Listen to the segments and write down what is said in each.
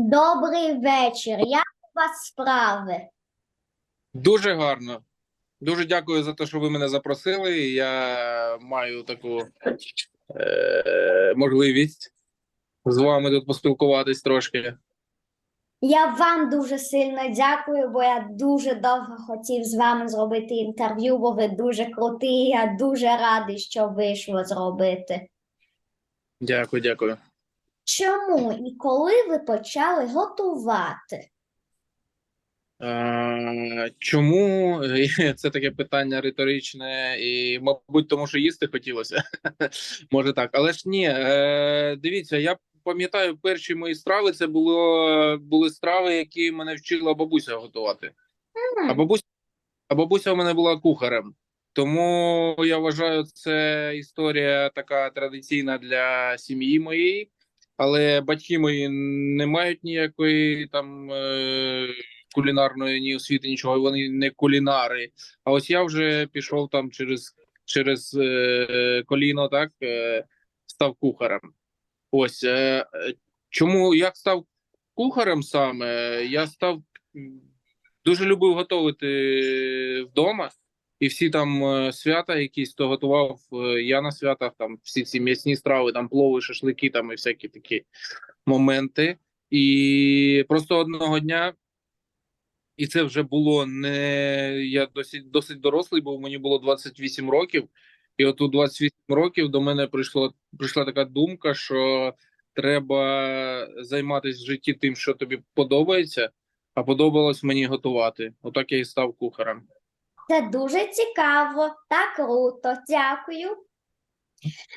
Добрий вечір. Як у вас справи? Дуже гарно. Дуже дякую за те, що ви мене запросили. Я маю таку е- можливість з вами тут поспілкуватись трошки. Я вам дуже сильно дякую, бо я дуже довго хотів з вами зробити інтерв'ю, бо ви дуже круті. Я дуже радий, що вийшло зробити. Дякую, дякую. Чому і коли ви почали готувати? Е, чому це таке питання риторичне, і, мабуть, тому що їсти хотілося. Може так. Але ж ні, е, дивіться, я пам'ятаю, перші мої страви це було, були страви, які мене вчила бабуся готувати. А бабуся, а бабуся у мене була кухарем. Тому я вважаю, це історія така традиційна для сім'ї моєї, але батьки мої не мають ніякої там е, кулінарної ні освіти, нічого. Вони не кулінари. А ось я вже пішов там через, через е, коліно, так е, став кухарем. Ось е, чому як став кухарем саме? Я став дуже любив готувати вдома, і всі там е, свята якісь то готував е, я на святах, там всі ці м'ясні страви, там плови, шашлики, там і всякі такі моменти. І просто одного дня, і це вже було не я досить досить дорослий, бо мені було 28 років. І от у 28 років до мене прийшло прийшла така думка, що треба займатися в житті тим, що тобі подобається, а подобалось мені готувати. Отак я і став кухарем. Це дуже цікаво та круто. Дякую.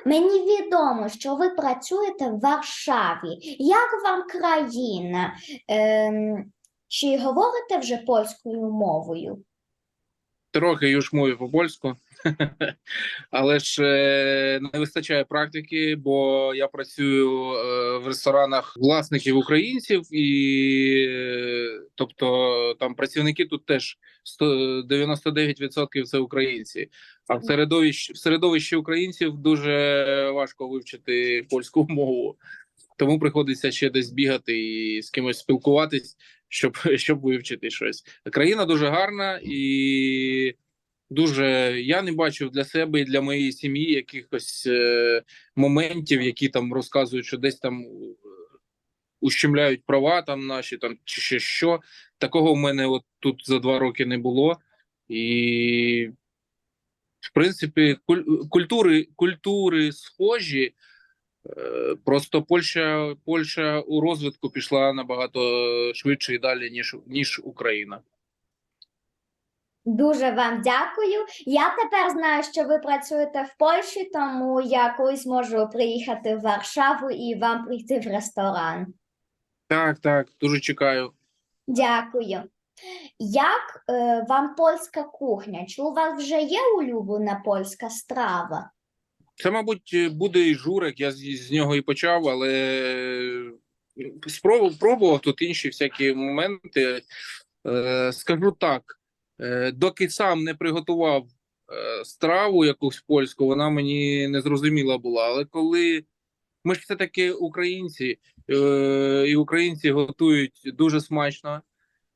Мені відомо, що ви працюєте в Варшаві. Як вам країна? Ем, чи говорите вже польською мовою? Трохи юж мові по польську, але ж е, не вистачає практики, бо я працюю е, в ресторанах власників українців, і тобто там працівники тут теж 100, 99% це українці. А в середовищі в середовищі українців дуже важко вивчити польську мову, тому приходиться ще десь бігати і з кимось спілкуватись, щоб, щоб вивчити щось. Країна дуже гарна і дуже я не бачив для себе і для моєї сім'ї якихось е, моментів, які там розказують, що десь там ущемляють права там наші, там чи ще що. Такого в мене от тут за два роки не було. І в принципі, куль- культури, культури схожі. Е, Просто Польща, Польща у розвитку пішла набагато швидше і далі, ніж, ніж Україна. Дуже вам дякую. Я тепер знаю, що ви працюєте в Польщі, тому я колись можу приїхати в Варшаву і вам прийти в ресторан. Так, так, дуже чекаю. Дякую. Як е, вам польська кухня? Чи у вас вже є улюблена польська страва? Це, мабуть, буде і журик. Я з, з нього і почав, але спробував пробував тут інші всякі моменти. Е, скажу так: е, доки сам не приготував е, страву якусь польську, вона мені не зрозуміла була. Але коли ми ж все таки українці, е, і українці готують дуже смачно,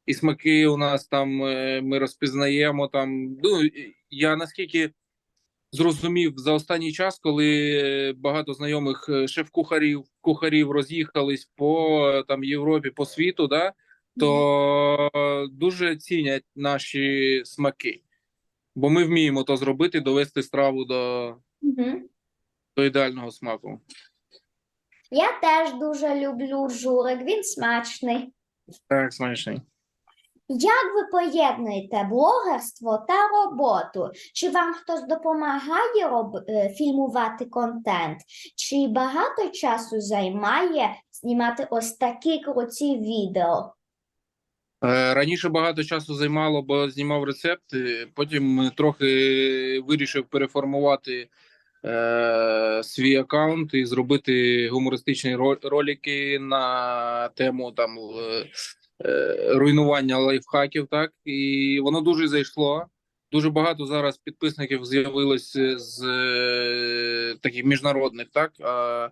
і смаки у нас там е, ми розпізнаємо там. Ну я наскільки зрозумів за останній час, коли е, багато знайомих е, шеф-кухарів кухарів роз'їхались по е, там Європі, по світу, да, то дуже цінять наші смаки. Бо ми вміємо то зробити, довести страву до, Мгм. до ідеального смаку. Я теж дуже люблю журик, він смачний. Так, смачний. Як ви поєднуєте блогерство та роботу? Чи вам хтось допомагає роб... е, фільмувати контент? Чи багато часу займає знімати ось такі круті відео? Е, Раніше багато часу займало, бо знімав рецепти. Потім трохи вирішив переформувати е, свій аккаунт і зробити гумористичні ро- ролики на тему там е, е, руйнування лайфхаків. Так і воно дуже зайшло. Дуже багато зараз підписників з'явилось з таких міжнародних, так а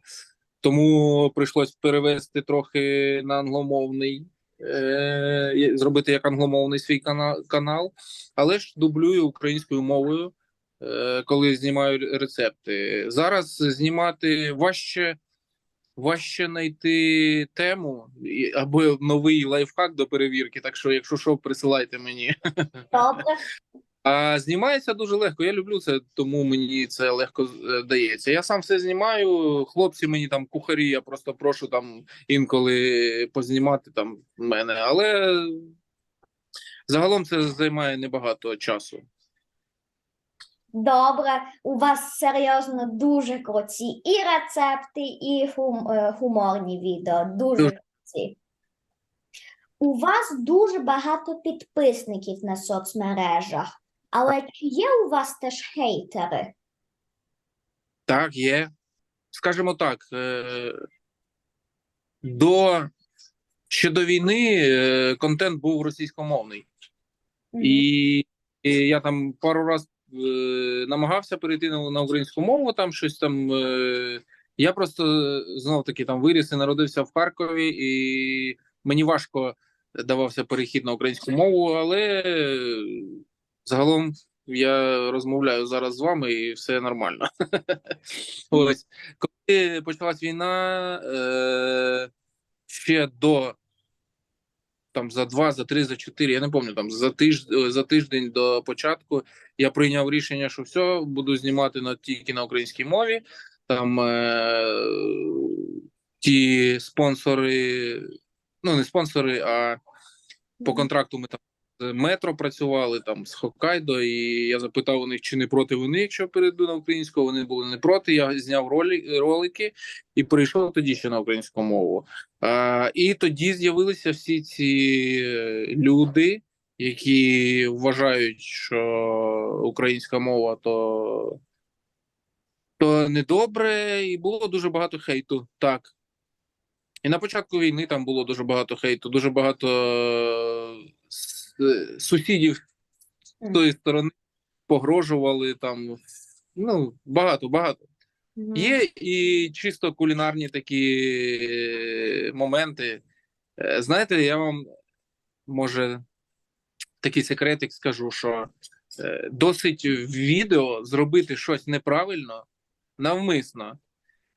тому прийшлось перевести трохи на англомовний, зробити як англомовний свій кана- канал, але ж дублюю українською мовою, коли знімаю рецепти. Зараз знімати важче. Важче знайти тему або новий лайфхак до перевірки. Так що, якщо що, присилайте мені. Добре. А знімається дуже легко. Я люблю це, тому мені це легко е, дається. Я сам все знімаю. Хлопці мені там кухарі, я просто прошу там інколи познімати там в мене, але загалом це займає небагато часу. Добре, у вас серйозно дуже круті і рецепти, і хум, е, гуморні відео. Дуже Дуже. круті. У вас дуже багато підписників на соцмережах, але чи є у вас теж хейтери? Так, є. Скажімо так, е, до ще до війни е, контент був російськомовний. Мгм. І, і я там пару раз е, намагався перейти на, на українську мову, там щось там. Е, я просто знов таки там виріс і народився в Харкові, і мені важко давався перехід на українську мову, але е, загалом я розмовляю зараз з вами і все нормально. Ось коли почалась війна, е, ще до там за два, за три, за чотири, я не пам'ятаю, там за тиждень за тиждень до початку я прийняв рішення, що все буду знімати на тільки на українській мові. Там е, ті спонсори, ну не спонсори, а по контракту ми там метро працювали там з Хоккайдо, і я запитав у них, чи не проти вони, якщо перейду на українську. Вони були не проти. Я зняв ролі, ролики і перейшов тоді ще на українську мову. А, і тоді з'явилися всі ці е, люди, які вважають, що українська мова то, то недобре, і було дуже багато хейту. Так. І на початку війни там було дуже багато хейту, дуже багато сусідів з тої сторони погрожували там. Ну, багато, багато. Є і чисто кулінарні такі е, моменти. Е, Знаєте, я вам може такий секретик скажу, що е, досить в відео зробити щось неправильно навмисно,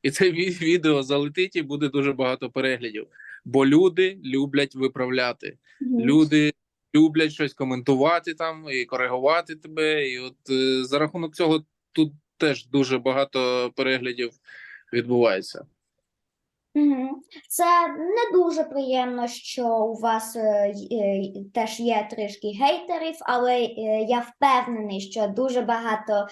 і це відео залетить і буде дуже багато переглядів. Бо люди люблять виправляти. Люди люблять щось коментувати там і коригувати тебе. І от е, за рахунок цього тут теж дуже багато переглядів відбувається. Це не дуже приємно, що у вас е, е, теж є трішки гейтерів, але е, я впевнений, що дуже багато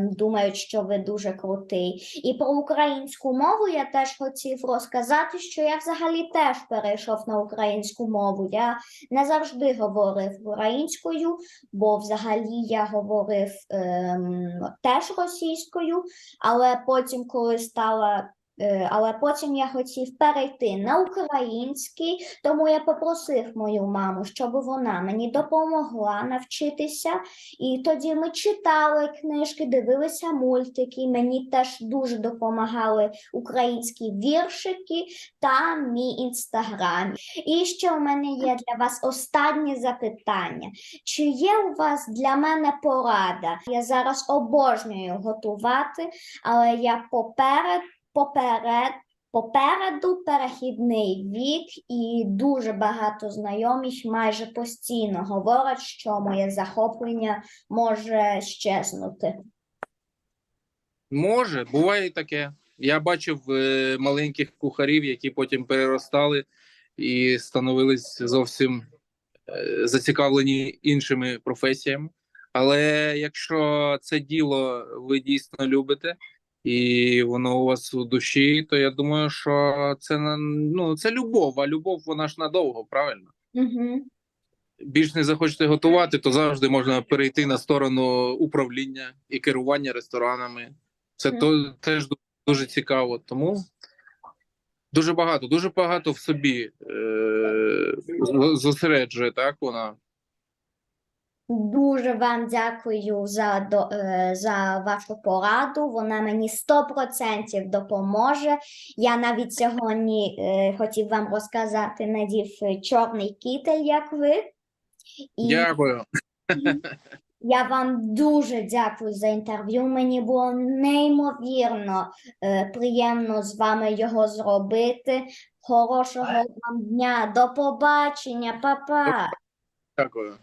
думають, що ви дуже крутий. І про українську мову я теж хотів розказати, що я взагалі теж перейшов на українську мову. Я не завжди говорив українською, бо взагалі я говорив ем, теж російською, але потім, коли стала Але потім я хотів перейти на український, тому я попросив мою маму, щоб вона мені допомогла навчитися. І тоді ми читали книжки, дивилися мультики. Мені теж дуже допомагали українські віршики та мій інстаграм. І ще у мене є для вас останнє запитання. Чи є у вас для мене порада? Я зараз обожнюю готувати, але я поперед поперед, попереду перехідний вік, і дуже багато знайомих майже постійно говорять, що моє захоплення може щезнути. Може, буває і таке. Я бачив е, маленьких кухарів, які потім переростали і становились зовсім е, зацікавлені іншими професіями. Але якщо це діло ви дійсно любите, і воно у вас у душі, то я думаю, що це ну це любов, а любов вона ж надовго, правильно? Угу. Більш не захочете готувати, то завжди можна перейти на сторону управління і керування ресторанами. Це Мгм. то теж дуже цікаво. Тому дуже багато, дуже багато в собі е- зосереджує так вона. Дуже вам дякую за, до, е, за вашу пораду. Вона мені 100% допоможе. Я навіть сьогодні е, хотів вам розказати, надів е, чорний кітель, як ви. І Дякую. я вам дуже дякую за інтерв'ю. Мені було неймовірно е, приємно з вами його зробити. Хорошого вам дня, до побачення, па-па. Дякую.